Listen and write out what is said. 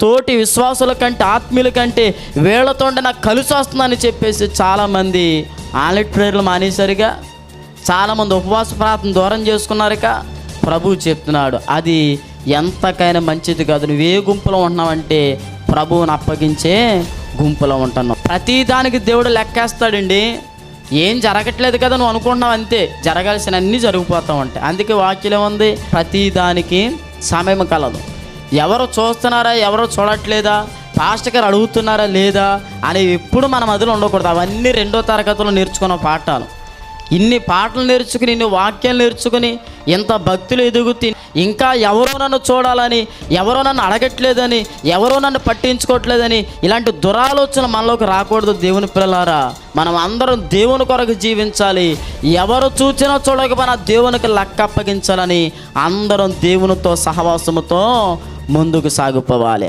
తోటి విశ్వాసుల కంటే ఆత్మీయుల కంటే వీళ్ళతోండి నాకు కలిసి వస్తుందని చెప్పేసి చాలామంది ఆలెట్ ప్రేయర్లు మానేసరిగా చాలామంది ఉపవాస ప్రార్థన దూరం చేసుకున్నారుక ప్రభువు చెప్తున్నాడు అది ఎంతకైనా మంచిది కాదు. నువ్వు ఏ గుంపులో ఉంటున్నావంటే ప్రభువుని అప్పగించే గుంపులో ఉంటున్నావు. ప్రతి దానికి దేవుడు లెక్కేస్తాడండి. ఏం జరగట్లేదు కదా నువ్వు అనుకుంటున్నావు అంతే. జరగాల్సిన అన్నీ జరిగిపోతూ ఉంటాయి. అందుకే వాక్యం ఏముంది ప్రతిదానికి సమయం కలదు. ఎవరు చూస్తున్నారా ఎవరు చూడట్లేదా పాస్టర్ గారు అడుగుతున్నారా లేదా అనేవి ఎప్పుడు మన మధ్యలో ఉండకూడదు. అవన్నీ రెండో తరగతిలో నేర్చుకున్న పాఠాలు. ఇన్ని పాటలు నేర్చుకుని ఇన్ని వాక్యాలు నేర్చుకుని ఇంత భక్తులు ఎదుగుతీ ఇంకా ఎవరో నన్ను చూడాలని ఎవరో నన్ను అడగట్లేదని ఎవరో నన్ను పట్టించుకోవట్లేదని ఇలాంటి దురాలోచన మనలోకి రాకూడదు దేవుని పిల్లలారా. మనం అందరం దేవుని కొరకు జీవించాలి. ఎవరు చూచినా చూడకపోయినా దేవునికి లెక్క అప్పగించాలని అందరం దేవునితో సహవాసముతో ముందుకు సాగిపోవాలి.